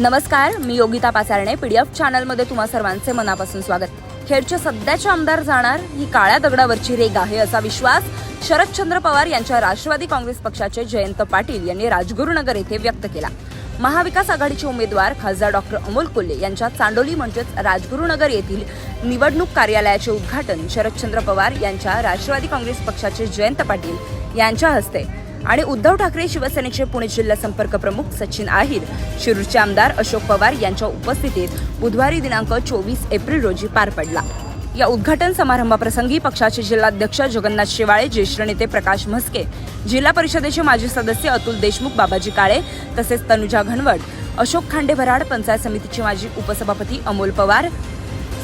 नमस्कार मी योगिता पाचारणे पीडीएफ चॅनलमध्ये तुम्हा सर्वांचे मनापासून स्वागत. खेडचे सध्याचे आमदार जाणार ही काळ्या दगडावरची रेग आहे असा विश्वास शरदचंद्र पवार यांच्या राष्ट्रवादी काँग्रेस पक्षाचे जयंत पाटील यांनी राजगुरुनगर येथे व्यक्त केला. महाविकास आघाडीचे उमेदवार खासदार डॉक्टर अमोल कोल्हे यांच्या चांडोली म्हणजेच राजगुरुनगर येथील निवडणूक कार्यालयाचे उद्घाटन शरदचंद्र पवार यांच्या राष्ट्रवादी काँग्रेस पक्षाचे जयंत पाटील यांच्या हस्ते. आणि उद्धव ठाकरे शिवसेनेचे पुणे जिल्हा संपर्क प्रमुख सचिन आहिर शिरूरचे आमदार अशोक पवार यांच्या उपस्थितीत बुधवारी दिनांक चोवीस एप्रिल रोजी पार पडला. या उद्घाटन समारंभाप्रसंगी पक्षाचे जिल्हाध्यक्ष जगन्नाथ शेवाळे ज्येष्ठ नेते प्रकाश म्हस्के जिल्हा परिषदेचे माजी सदस्य अतुल देशमुख बाबाजी काळे तसेच तनुजा घनवट अशोक खांडे भराड पंचायत समितीचे माजी उपसभापती अमोल पवार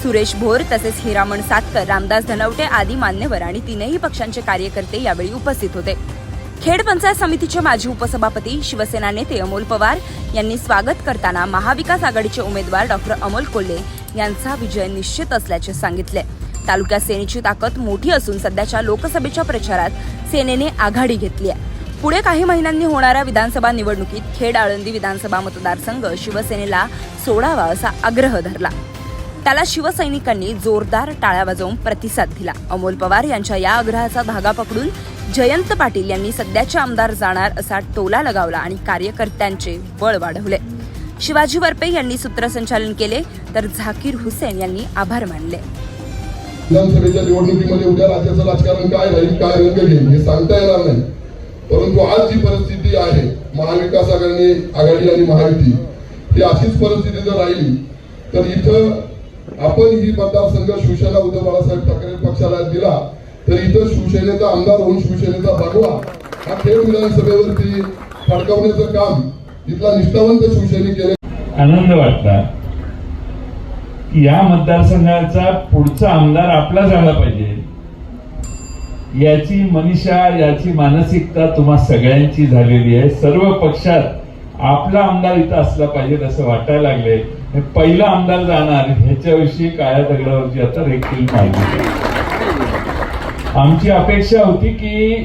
सुरेश भोर तसेच हिरामण सातकर रामदास धनवटे आदी मान्यवर आणि तीनही पक्षांचे कार्यकर्ते यावेळी उपस्थित होते. खेड पंचायत समितीचे माजी उपसभापती शिवसेना नेते अमोल पवार यांनी स्वागत करताना महाविकास आघाडीचे उमेदवार डॉक्टर अमोल कोल्हे यांचा विजय निश्चित असल्याचे सांगितले. तालुक्यात सेनेची ताकद मोठी असून सध्याच्या लोकसभेच्या प्रचारात सेनेने आघाडी घेतली आहे. पुढे काही महिन्यांनी होणाऱ्या विधानसभा निवडणुकीत खेड आळंदी विधानसभा मतदारसंघ शिवसेनेला सोडावा असा आग्रह धरला. त्याला शिवसैनिकांनी जोरदार टाळ्या वाजवून प्रतिसाद दिला. अमोल पवार यांच्या या आग्रहाचा धागा पकडून जयंत पाटील यांनी सध्याचे आमदार जाणार असा टोला लगावला आणि कार्यकर्त्यांचे बळ वाढवले. शिवाजी वरपे यांनी सूत्रसंचालन केले तर झाकीर हुसेन यांनी आभार मानले. विधानसभेच्या निवडणुकीमध्ये उद्या राज्याचं राजकारण काय राहील काय रंग घेईल हे सांगता येणार नाही. परंतु आज जी परिस्थिती आहे महाविकास आघाडी आघाडी आणि महायुती ही अशीच परिस्थिती जर राहिली तर इथं आपण ही मतदारसंघ शिवसेना उद्धव बाळासाहेब ठाकरे पक्षाला दिला तर इथं शिवसेनेचा आमदार होऊन हा विधानसभेवरती फडकावण्याचं काम इथला निष्ठावंत शिवसेने केले. आनंद वाटला की या मतदारसंघाचा पुढचा आमदार आपला झाला पाहिजे. याची मनीषा याची मानसिकता तुम्हा सगळ्यांची झालेली आहे. सर्व पक्षात आपला आमदार इथं असला पाहिजे असं वाटायला लागले. हे पहिला आमदार जाणार ह्याच्याविषयी काळ्या दगडावरची आता रेखील माहिती आमची अपेक्षा होती की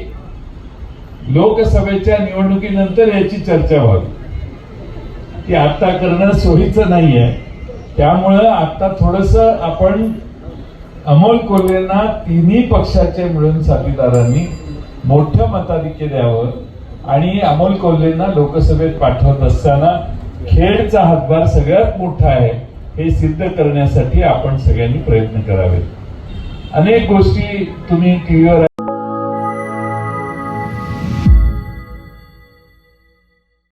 लोकसभेच्या निवडणुकीनंतर याची चर्चा व्हावी. ती आता करणं सोयीचं नाहीये. त्यामुळं आता थोडस आपण अमोल कोल्हेंना तिन्ही पक्षाचे मिळून साथीदारांनी मोठं मताधिक्य द्यावं आणि अमोल कोल्हेंना लोकसभेत पाठवत असताना खेळचा हातभार सगळ्यात मोठा आहे हे सिद्ध करण्यासाठी आपण सगळ्यांनी प्रयत्न करावेत. अनेक गोष्टी तुम्ही टीव्हीवर